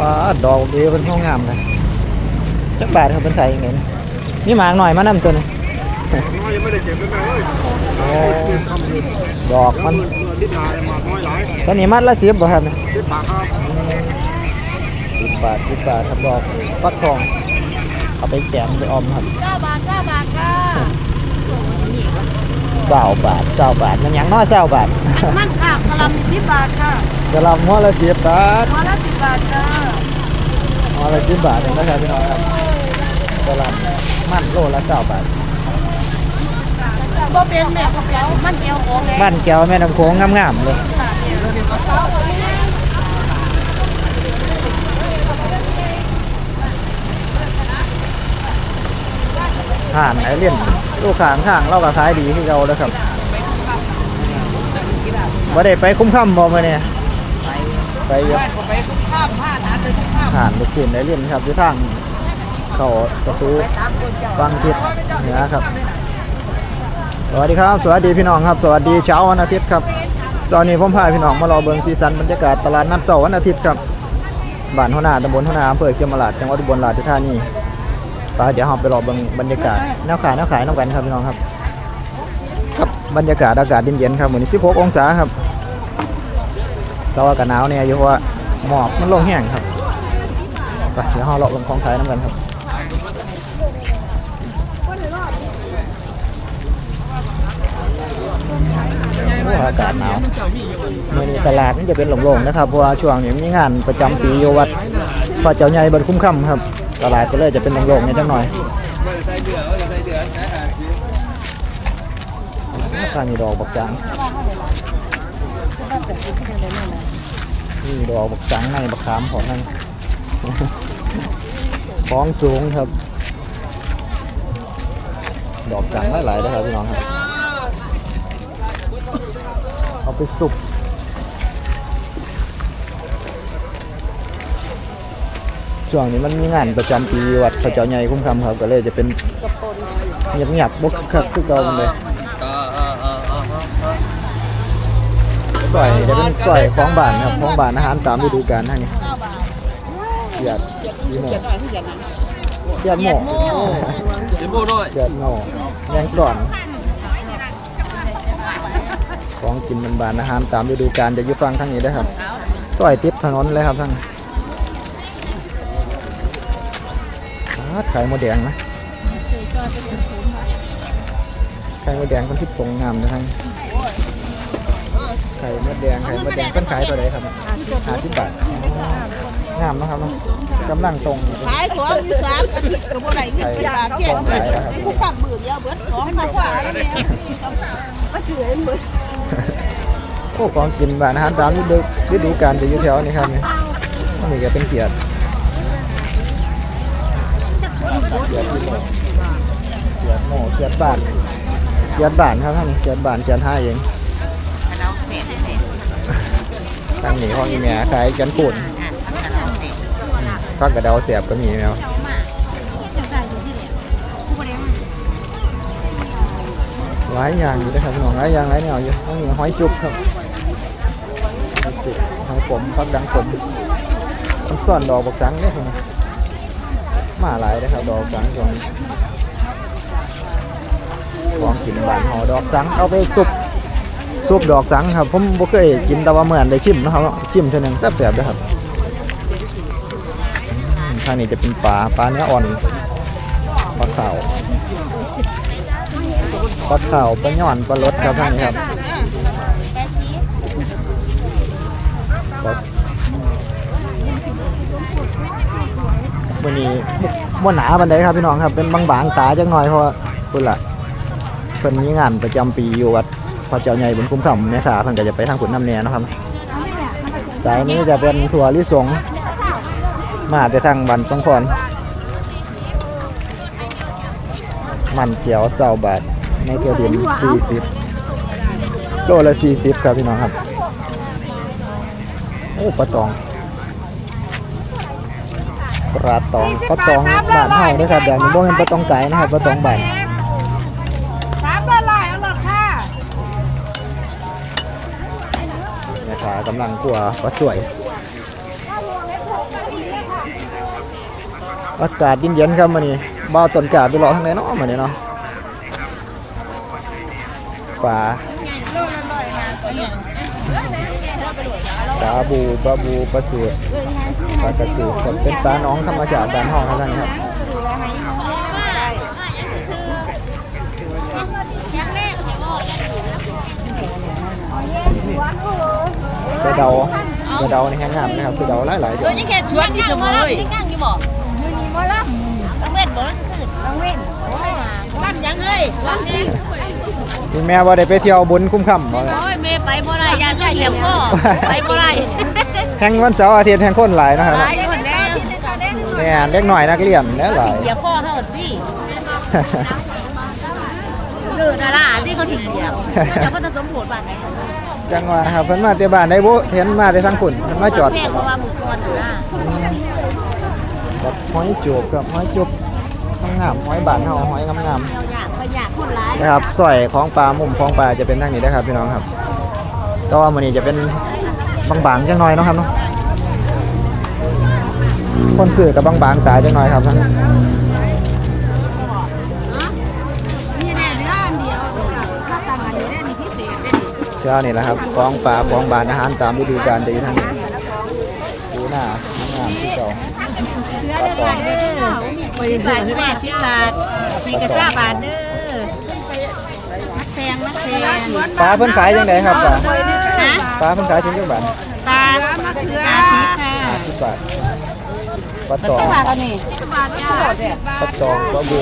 ว้าดอกเดีเป็นห้องงามเลยจักบาทครับเป็นไทยอย่างนี้มีหมากหน่อยมานำตัวนึงน้ดอกมันทิศทางมาน้อยหลายตอนนี้มัดละสิบบ่ครับเนี่ยทิศปากครับสิบบาทสิบบาทครับดอกฟักทอง เอาไปแกงไปออมครับเก้าบาทเก้าบาทค่ะ เก้าบาทเก้าบาทมันหยังน้อยเก้าบาทมันค่ะกะหลำสิบบาทค่ะกะหลำหัวละสิบบาทหัวละสิบบาทจ้าหัวละสิบบาทเองนะครับพี่น้องครับกะหลำมันโลละเก้าบาทบ่เป็นแม่ข้าวเปียวมันเอวของแม่บ้านแก้วแม่น้ำโขงงามๆเลยห่านไอเลี่ยน ลูกขางข้างเราก็ขายดีที่เราเลยครับบ่ได้ไปคุ้มค่ำบ่มาเนี่ยไปอยู่ไปข้ามผ้าหนาเลยข้ามห่านลูกชิ้นไอเลี่ยนครับที่ทางเข้าประตูฟังทิศเหนือครับ สวัสดีครับ สวัสดีพี่น้องครับ สวัสดีเช้าวันอาทิตย์ครับตอนนี้ผมพาพี่น้องมารอเบิงซีซันบรรยากาศตลาดนัดเสาร์วันอาทิตย์ครับบ้านหัวหน้าตำบลหัวหน้าอำเภอเขียมราชจังหวัดอุบลราชธานี ไปเดี๋ยวเราไปรอเบิงบรรยากาศแนวขายแนวขายน้องกันครับพี่น้องครับครับบรรยากาศอากาศเย็นๆครับวันนี้16องศาครับแต่ว่ากันหนาวเนี่ยอยู่ว่าหมอกมันลงแห้งครับไปเดี๋ยวเราเลาะเบิงของขายน้องกันครับอากาศหนาวเมื่อนี้ตลาดนี่จะเป็นโล่งๆนะครับเพราะว่าช่วงนี้มีงานประจำปีอยู่วัดพระเจ้าใหญ่บันคุ้มค่ำครับ ตลาดก็เลยจะเป็นโล่งๆนิดจังหน่อยทานี้ดอกบักจังนี่ดอกบักจังในบักขามของนั่นของสูงครับ ดอกจังหลายๆนะครับพี่น้องครับ เอาไปสุก ช่วงนี้มันมีงานประจำปีวัดพระเจ้าใหญ่คุ้มคำครับก็เลยจะเป็นเงียบเงียบๆบกคักคือเก่ามันเลยสอยจะเป็นสอยของบ้านครับของบ้านอาหารตามฤดูกาลท่างนี้เกียดยีโมเกียดโมเดี๋ยวโบ้ด้วยเกียดโมแมงก่อน ของกินบานๆอาหารตามฤดูกาลจะอยู่ฟังทางนี้ได้อครับซอยติดถนนเลยครับท่าน ไข่มดแดงนะไข่มดแดงคนที่ปงงามนะท่านไข่มดแดงไข่มดแดงเพิ่นขายตัวไหนครับห้าสิบบาทงามนะครับเนาะกำลังตรงอยู่ขายของมีสามอาทิตย์กับอะไรมีเวลาเที่ยงผู้ขับมือเดียวเบิดของมากกว่าแล้วเนี่ยมาถือให้มือโอ้ของกินบานอาหารตามฤดูฤดูกาลจะอยู่แถวนี้ครับนี่นี่ก็เป็นเกียรติ เกียรติที่หมดเกียรติโม่เกียรติบานเกียรติบานครับท่านเกียรติบานเกียรติห้าเองเราเสร็จทางนี้ห้องอีแม่ขายกันปุ่นเรากระเดาเสียบก็มีแมวหลายอย่างอยู่นะครับพี่น้องหลายอย่างหลายแนวอยู่ต้องมีหอยจุกครับหอยจุกหอยผมพักดังผมมันซ่อนดอกบักสังเนี่ยครับ มาหลายนะครับ ดอกสังช่วงของกินบานหอดอกสังเอาไปซุปซุปดอกสังครับ ผมบ่เคยกินแต่ว่าเหมือนได้ชิมนะครับชิมเท่านึงแซ่บๆนะครับทางนี้จะเป็นปลาปลาเนื้ออ่อนปลาขาวปลาขาวปลาหย่อนปลารสครับทางนี้ครับ ครับวันนี้บ่หนาบันไดครับพี่น้องครับเป็นบางๆตาจังหน่อยเพราะว่าคุณล่ะเพิ่นมีงานประจำปีอยู่วัดพระเจ้าใหญ่บนคุ้มคำเนี่ยค่ะเพิ่นก็จะไปทางขุนน้ำเนียนะครับสายนี้จะเป็นถั่วลิสงมาแต่ทางบันสงพรมันเขียวเจ้าบาทในเกียวดิน40โลละ40ครับพี่น้องครับ โอ้ปลาตอง ปลาตองปลาตองบ้านเฮานะครับแบบนี้บ่แม่นปลาตองไก่นะครับปลาตองบ้านสามละลายเอาหลอดค่ะแม่ค้ากำลังกลัวปลาสวยเอากาศเย็นๆครับมื้อนี้บ่าวต้นกาไปรอทางไหนเนาะมื้อนี้เนาะป่าปลาบูปลาบูปลาสูตร ปลากระสูตรครับเป็นปลาหน้องธรรมชาติบ้านเฮาเท่านั้นครับกระเดากระเดาในแห้งงามนะครับกระเดาหลายๆอเอยู่อยังแค่ชวนที่สมุยนั่งอยู่บ่อยู่นี่บ่ล่ะต้องเว้นบ่ขึ้นต้องเว้นลั่นยังเอ้ยลั่นยังคุณแม่ว่าได้ไปเที่ยวบุญคุ้มค่ำบ่แม่โอ้ยแม่ไปบ่ได้ยานเหยียบพ่อไปบ่ได้ แห่งวันเสาร์อาทิตย์แห่งคนหลายนะครับหลายคนแล้วแม่เด็กหน่อยนักเรียนแล้วหลายเหยียบพ่อเฮาดิเด้อดาราที่เขาถีเหยียบจะก็จะสมโพธิบ้านไหนจังหวะครับเพิ่นมาแต่บ้านได้บ่เห็นมาแต่ทางคุณเพิ่นมาจอดแซ่บเพราะว่าหมู่ก่อนน่ะกับหอยจูบกับหอยจุบงามๆหอยบานเฮาหอยงามเราอยากไปอยากคนร้ายๆนะครับสร้อยของปลามุมของปลาจะเป็นทางนี้นะครับพี่น้องครับแต่ว่ามื้อนี้จะเป็น บางๆจังหน่อยเนาะครับเนาะคนซื้อกับบางๆตายจังหน่อยครับทั้งนี่แน่เนื้ออันเดียวถ้าตามอันนี้ได้นี่พิเศษได้นี่เช้านี่แหละครับของปลาของบานอาหารตามฤดูกาลจะอยู่ทางนี้ดูหน้างามที่เก่าเชื้อได้บาทเด้อสิบบาทที่แม่สิบบาทปีกระซ่าบาทเด้อมักแพงมักแพงปลาเพิ่นขายจังไดครับปลา ฮะปลาเพิ่นขายถึงจังบาทตาลมะเขือสีค่ะสิบบาทปลาตองบาทอันนี้สิบบาทจ้าปลาตองปลาบู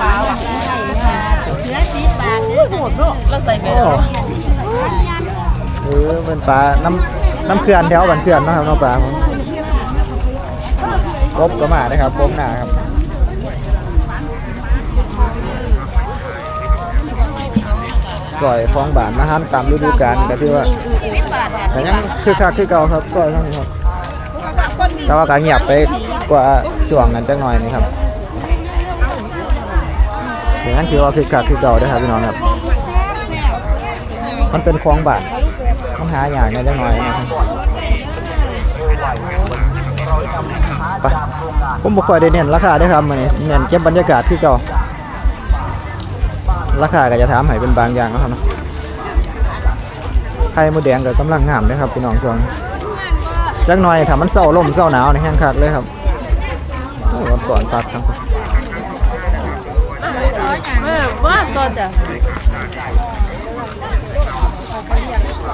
ขาวเขือสิบบาทเด้อโหดเนาะเราใส่ไปโอ้หรือเป็นปลาน้ำน้ำเขื่อนแถวบันเขื่อนเนาะครับเน้องปลาผมกบก็มานะครับกบหน้าครับ ก่อยฟองบานอาหารตามฤดูกาลก็คือว่าสิบบทเนี่ยแต่ยังคือคักคือเก่าครับก่อยเท่านี้ครับแต่ว่าก็เงียบไปกว่าช่วงนั้นจังหน่อยนี่ครับอย่างนั้นคือว่าคือคักคือเก่าเด้ครับพี่น้องครับ มันเป็นคลองบาทมันหาอย่างในจังหน่อยนะครับไปผมบ่ค่อยได้เน้นราคาเด้ครับมื้อนี้เน้นเก็บบรรยากาศคือเก่า ราคาก็จะถามให้เป็นบางอย่างเนาะครับเนาะไข่มดแดงก็กำลังงามเด้อครับพี่น้องช่วงนี้จักหน่อยถ้ามันเศร้าลมเศร้าหนาวในแห้งคักเลยครับโอ้ร้อนสอนคักครับเออว่าก่อนจ้ะ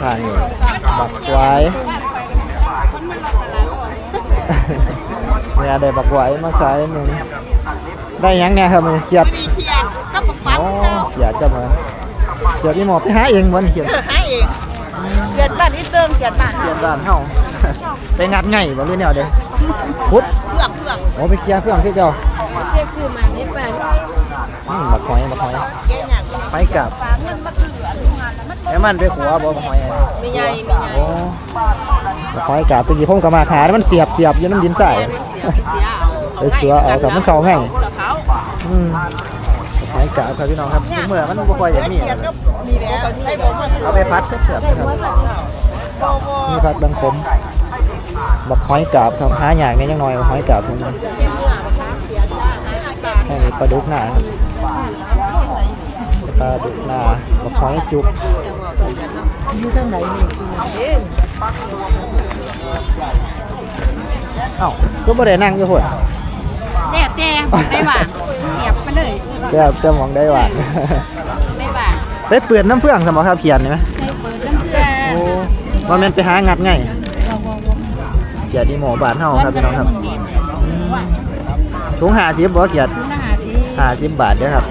ทางนี้บักไว้เนี่ยได้บักไว้มาขายหนึ่งได้หยังเนี่ยครับมันเขีย ดมีเทียนก็ปักปักโอ้เขียดจะมาเขียดนี่หมอไปหาเองวันเขียดเออให้เองเขียนบ้านนี้เติมเขียนบ้านเขียดบ้านเฮาไปงัดไงบ่เรียนแนวเด้พุดเพื่องเพื่องโอ้ไปเคลียร์เครื่องคือเก่าเช็คซื้อมานี่ไปอืมบักหอยบักหอยเก่งอย่างไปกลับแล้วมันไปขัวบ่บักหอยอะมีใหญ่มีใหญ่โอ้คอยกาบตะกี้ผมก็มาขาแล้วมันเสียบเสียบอยู่น้ำดินใส่เสียเอาไปเสือเอากับมันเข้าให้กับเขาอืม คอยกาบครับพี่น้องครับทุกเมื่อมันบ่ค่อยอย่างนี้มีแล้วให้บอกว่าเอาไปพัดเสียบๆนะครับนี่พัดดังคมบักหอยกาบครับหาอย่างนี้ยังน้อยบักหอยกาบพวกนี้ให้มีปลาดุกหน้าครับปลาดุกหน้าบักหอยจุกอยู่ทางไหนนี่เด้งเอ้าก็บ่ได้นั่งอยู่พุ่น แน่แต่ได้หวานเสียบไปเลยแก้วจะมองได้หวานได้หวานไปเปื่อนน้ำเฟืองสมอครับเขียนนี่ไหมได้เปิดน้ำเกลือโอ้ว่าแม่นไปหางัดไงเขียดที่หมอบานเฮาครับพี่น้องครับอืมถุงหาสิบบ่เขียดคุณอาหารที่หาสิบบาทเด้อครับ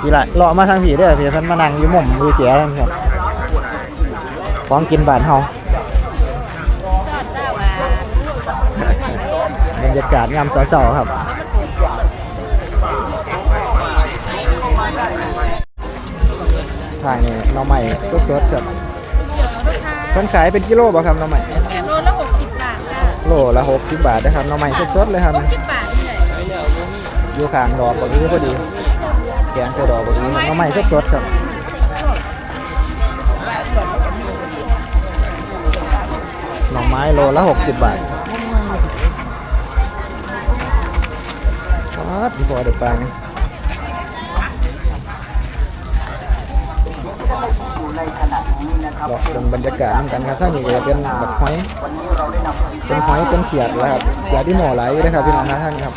ทีละเลาะมาทางผีเด้อพี่เพิ่นมานั่งอยู่มุมมือเจ๋ท่านครับของกินบานเฮาทอดได้หวานบรรยากาศยามเช้าๆครับ ทางนี้หน่อใหม่สดๆครับเพิ่นขายเป็นกิโลบ่ครับหน่อใหม่โลละหกสิบบาทค่ะโลละ60บาทนะครับหน่อใหม่สดๆเลยครับหกสิบบาทเลยอยู่ข้างดอกบักอื้อพอดีแกงเจอดอกบักอื้อหน้ำใหม่สดๆครับหน่อไม้โลละ60บาทดพี่พอเด็ดปลา ไงบอกเป็นบรรยากาศเหมือนกันครับถ้านี่ก็จะเป็นแบบหอยเป็นหอยเป็นเขียดแล้วครับเขียดที่หมอไหลนะครับพี่น้องนะท่านครับ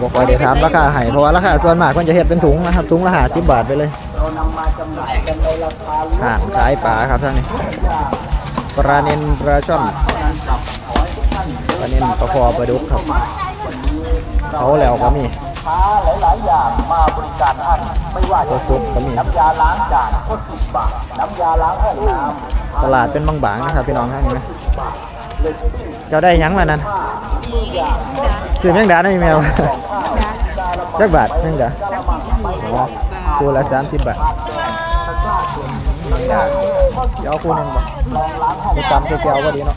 บอกว่าเดี๋ยวถามราคาให้เพราะว่าราคาส่วนมากคนจะเห็ดเป็นถุงนะครับถุงละห้าสิบบาทไปเลยห่านขายปลาครับท่านนี่ปลาเนนปลาช่อนปลาเนนปลาคอปลาดุกครับเขาแล้วก็มีตั ว่าจะเป็นน้ำยาล้างจานก็สุบบาทน้ำยาล้างห้องน้ำตลาดเป็นบางๆนะครับพี่น้องท่านนี้เจ้าได้ยังมานั่นซื้อแมงดาได้มีแมวจักบาทแมงดาตัวละสามสิบบาท เดี๋ยวเอคู่หนึ่งบ่ไปตำเจียวก็ดีเนาะ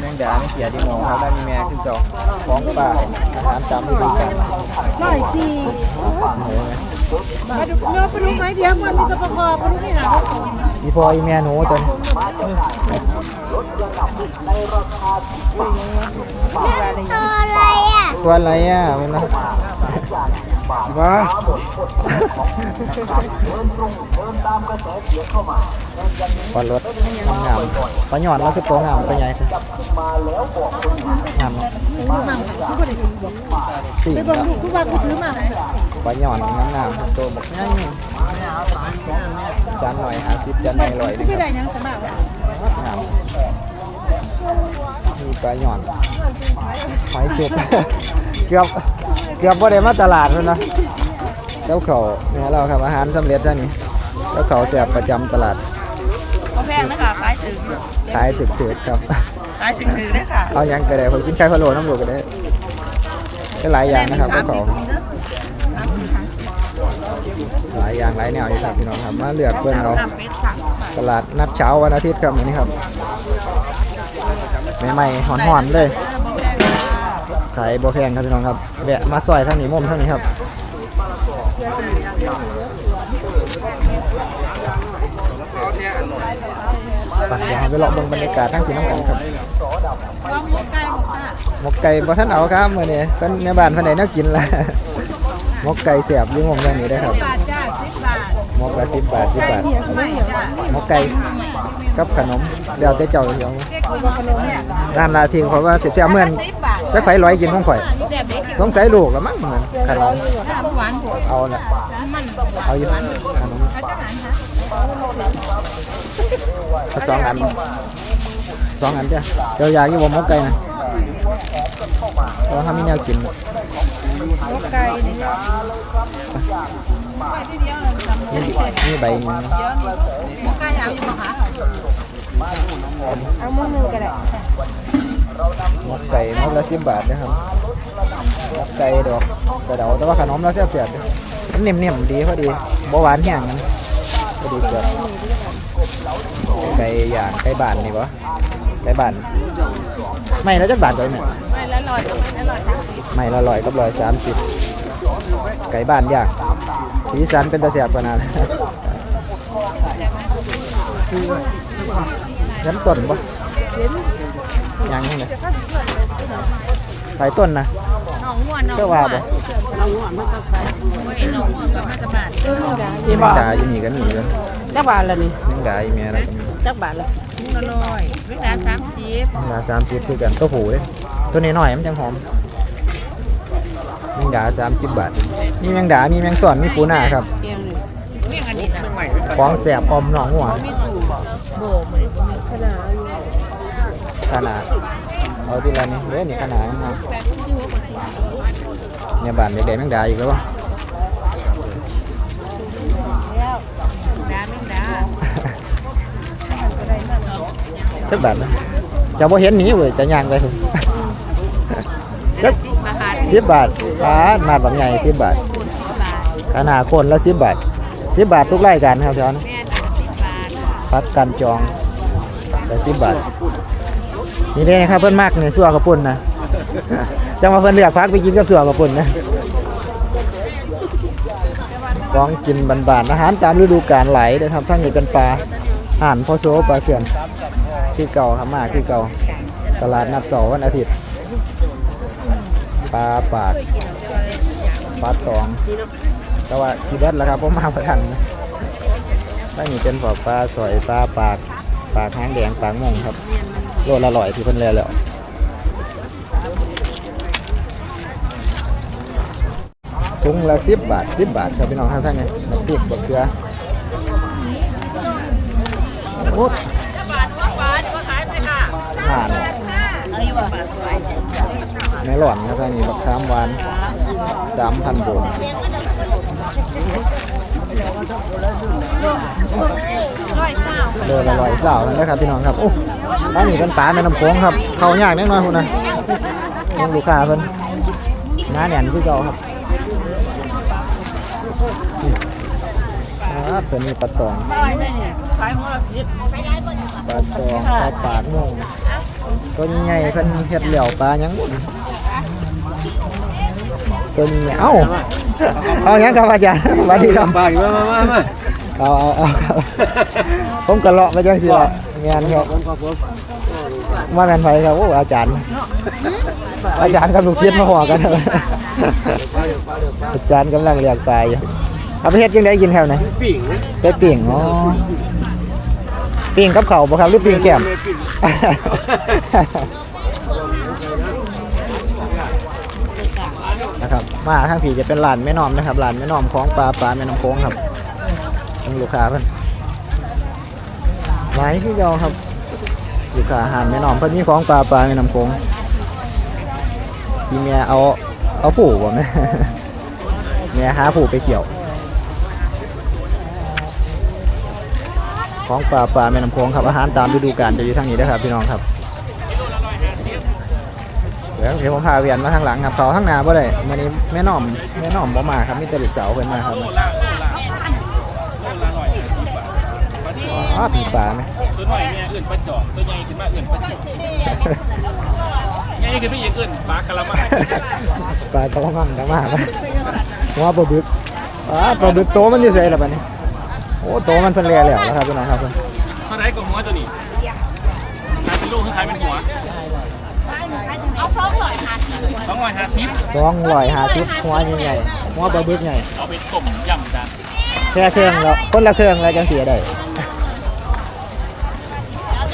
แมงดาไม่เสียดีมองครับได้มีแม่ขึ้นจอของป่าอาหารจำที่ดูกันร้อยสี่โอ้โหไหมาดูเนื้อปลาดุกไม้เดียวมันมีตะประคอปลาดุกนี่หาอีพออีแม่หนูตัวนี้ตัวอะไรอะมันนะ ว้าปลารถงามๆปลาหยอดแล้วคือตัวงามตัวใหญ่คืองามเนาะมั่งทุกคนเลยบอกปีไปกเบิ่งแล้วลูกทุกวันกูถือมาปหยอดงามตัวบักง่ายจานหน่อยหาสิบจานหน่อยลอยไม่นะคได้รับยังามมีปลาหยอดหอยจุบเกือบ เกือบบ่ได้มาตลาดแล้วนะเจ้าเขาเนี่ยเราครับอาหารสำเร็จแล้วนี่เจ้าเขาแสบประจำตลาดเขาแพงนะคะขายถึงขายถึกๆครับขายถึงถือได้ค่ะเอาหยังก็ได้ผมกินไข่พะโล้น้ำหลวกก็ได้ก็หลายอย่างนะครับเจ้าเขาหลายอย่างหลายแนวอยู่ครับพี่น้องครับมาเลือกเบิ่งเอาน้ำเป็ดสั่งตลาดนัดเช้าวันอาทิตย์ครับอันนี้ครับใหม่ๆหอนๆเลย ขายบ่แพงครับพี่น้องครับแวะมาซอยทางนี้มุมทางนี้ครับไปเดี๋ยาไปเลาะเบิ่งบรรยากาศทั้งที่น้ำกันครับหมูไก่หมูค่ะหมกไก่บ่ท่านเอาครับมื้อนี้เพิ่นแม่บ้านเพิ่นได้แนวกินละหมกไก่เสียบอยู่งมอย่างนี้ได้ครับบาทจ้าสิบบาทหมกละ10บาท10บาทไม่จ้าหมกไก่กับขนมเดี๋ยวแต่เจ้าเดี๋ยวเด็กคนขนมเนี่ยร้านลาทิ้งเขาะว่าเสิแซ่บเมือน จักไผร้อยกินของข่อยแซ่บเด็กสงสัยลูกละมั้งเหมือนขนมหวานหัวเอาละมันเอาอยู่ขนมอาจารย์คะเอาสองอันสองอันจ้ะเดี๋ยวอยากอยู่บ่หมกไก่นะเพราะว่าถ้ามีแนวกินหมูไก่นี่นี่นี่ใบหนึงนะหมูไก่เอาอยู่บ่คะเอาหมูหนึ่งก็ได้ หมกไก่หมกละ10บาทนะครับหมกไก่ดอกกระเดาแต่ว่าขนมเราแซ่บๆเด้อมันนิ่มๆดีพอดีบ่หวานแห้งกันพอดีเกิดไก่ย่างไก่บ้านนี่บ่ไก่บ้านไม่แล้วจักบาทเลยเนี่ยไม่ละร้อยก็ไม่ละร้อยสามสิบไม่ละร้อยกับร้อยสามสิบไก่บ้านย่างสีสันเป็นตะเสียบกว่านั้นยันต้นปะ ยังไงขายต้นนะน้องหัวน้องเจ้าว่าบ่น้องหัวมันก็ขายโอ้ยน้องหัวกับมันจะบาทแมงดาอยู่นี่ก็มีเลยจักบาทละนี่แมงดาอีเมียแล้วก็มีจักบาทละมุละร้อยเวลาสามสิบแมงดาสามสิบคือกันตัวผูเลยตัวนี้หน่อยมันจังหอมแมงดาสามสิบบาท มีแมงดา มีแมงส่อนมีปูนาครับเพียงหนึ่งเพียงอันนี้นะของแสบออมหนองหัวมีตู่โบมือมีขนาดอยู่ ขนาดเอาที่ละนี้เด้นี่ขนาดนมาเนี่ยบานเด็กๆแมงดาอีกแล้ววะแล้วดาไม่ดาจักบาทนะจะบ่เห็นหนีเว้ยจะย่างไปถึงจักสิบบาทสิบบาทฟ้ามาดแบบใหญ่สิบบาทขนาดคนละสิบบาทสิบบาททุกรายการครับเช้านะพักกันจองแต่สิบบาท นี่เด้นะครับเพิ่อนมากเนี่ยสัวกระปุ่นนะจะมาเพิ่อนเลือกพักไปกินกับสัวกระปุ่นนะของกินบานๆอาหารตามฤดูกาลไหลนะครับทั้งนี้เป็นปลาห่านพ่อโซปลาเขื่อนที่เก่าครับมาคือเก่าตลาดนัดเสาร์วันอาทิตย์ปลาปากปลาตองแต่ว่าสีเด็ดแล้วครับผมมาประทันนะถ้านี่เป็นปลาปลาสอยปลาปากปากหางแดงปากม่วงครับ โลละร้อยที่เพิ่นแลแล้วถุงละสิบบาทสิบบาทครับพี่น้องท่านท่านไงน้ำพริกบะเกลือโอ้ผ่านไม่หล่อนนะท่านนี่บักขามหวานสามพันบวกร้อยเศร้าเดินอร่อยสาวนั่นนะครับพี่น้องครับโอ้ ร้านนี้เป็นปลาแม่น้ำโขงครับ เขายากแน่นอนคุณนะยังลูกค้าเพิ่นหน้าแหน่นคือเก่าครับครับตัวนี้ปลาตองปลาตองปลาปากม่วงตัวใหญ่เพิ่นเฮ็ดเหลี่ยวปลายังบุ่นตัวนี้เอ้าเอาหยังครับอาจารย์สวัสดีครับปากมามามามาเอาเอาเอาครับผมกระเลาะไปจังสิละ งานครับผมครับผมมาแมนไฟครับโอ้อาจารย์ อาจารย์กับลูกศิษย์มาหัวกันอาจารย์กำลังเรียกปลาอยู่เอาไปเฮ็ดยังได้กินแถวไหนปิ่งนะไปปิ่งอ๋อปิ่งกับเขาวบ่ครับหรือปิ่งแก้มปิ่งนะครับมาทางผีจะเป็นร้านแม่นอมนะครับร้านแม่นอมของปลาปลาแม่น้ำโขงครับต้องลูกค้าเพิ่น ไว้ที่ยวครับลูกค้าอาหารแม่นอมเพิ่นมีของปลาปลาแม่น้ำโขงพี่เมียเอาเอาผูบ่แม่เมียหาผูไปเขี่ยว ของปลาปลาแม่น้ำโขงครับอาหารตามฤดูกาลจะอยู่ทางนี้นะครับพี่น้องครับเดี๋ยวเดี๋ยวผมพาเวียนมาทางหลังครับเขาทางหน้าบ่ได้มื้อนี้แม่น้อมแม่น้อมบ่มาครับมีแต่ลูกสาวเพิ่นมาครับ อ๋อปีปลาไหมตัวหน่อยเนี่ยอื่นปลาจอกตัวใหญ่ขึ้นมาอื่นปลาจอกใหญ่ขึ้นไปอีกอื่นปลากะละมังปลากระมังกระมาครับหัวปลาบึกอ๋อปลาบึกโตมันอยู่ไสล่ะบัดนี้โอ้โตมันเพิ่นแล่แล้วนะครับพี่น้องครับเพิ่นเท่าไหรกับหัวตัวนี้ขายเป็นลูกหรือขายเป็นหัวเอาสองร้อยห้าสิบสองร้อยห้าสิบ250หัวใหญ่ๆหัวปลาบึกใหญ่เอาไปต้มยำจ้ะแค่เครื่องแล้วคนละเครื่องแล้วจังสิได้ห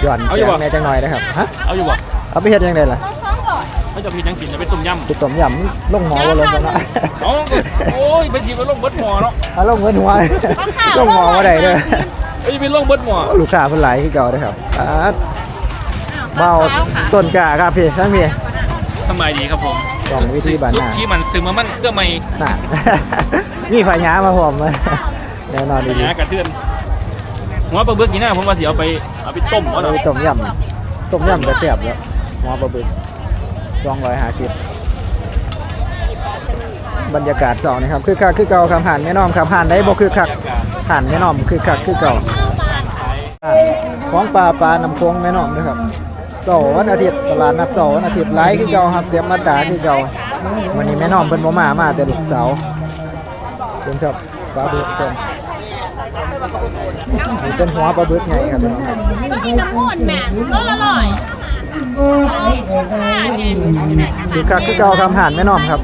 ย่อนแจ้งแม่จังหน่อยนะครับฮะเอาอยู่บ่เอาไปเฮ็ดจังไดล่ะสองร้อยเขาจะพีนังกินจะเป็นต้มยติดต้มยำลงหมอบ่ลงกันเนาะำเอาโอ้ยเป็นทีเป็นลงเบิดหมอเนาะเอาลงเงินหัวลงหมอบ่ได้เด้อเอ้ยเป็นลงเบิดหมอลูกค้าเพิ่นหลายคือเก่าเด้อครับอ่าเบาต้นกล้าครับพี่ทั้งพี่สมัยดีครับผมสองวิธีบานหน้าสุดที่มันซึมมามันก็ไม่น่ะ มีพญามาพร้อมมาแน่นอนปัญดีหากระเทือน หัวปลาบึกนี่นะผมว่าสิเอาไปเอาไปต้มๆเอาเอาเนาะไปต้มยำต้มยำก็แซ่บแล้วหมอปลาบึก250บรรยากาศเสานี่ครับคือคักคือเก่าครับห่านแม่น้อมครับห่านได้บ่คือคักห่านแม่น้อมคือคักคือเก่าของปลาปลาน้ำโค้งแม่น้อมด้วยครับเสาร์วันอาทิตย์ตลาดนัดเสาร์วันอาทิตย์ไลฟ์คือเก่าครับเตรียมมาตราคือเก่าวันนี้แม่น้อมเป็นบ่มามาแต่ลูกสาวเชิญครับปลาบึกเชิญนี่ เป็นหัวปลาบึกไงครับพี่น้องครับก็มีน้ำมันแม่รถละร้อยคือคักคือเก่าครับห่านแม่น้อมครับ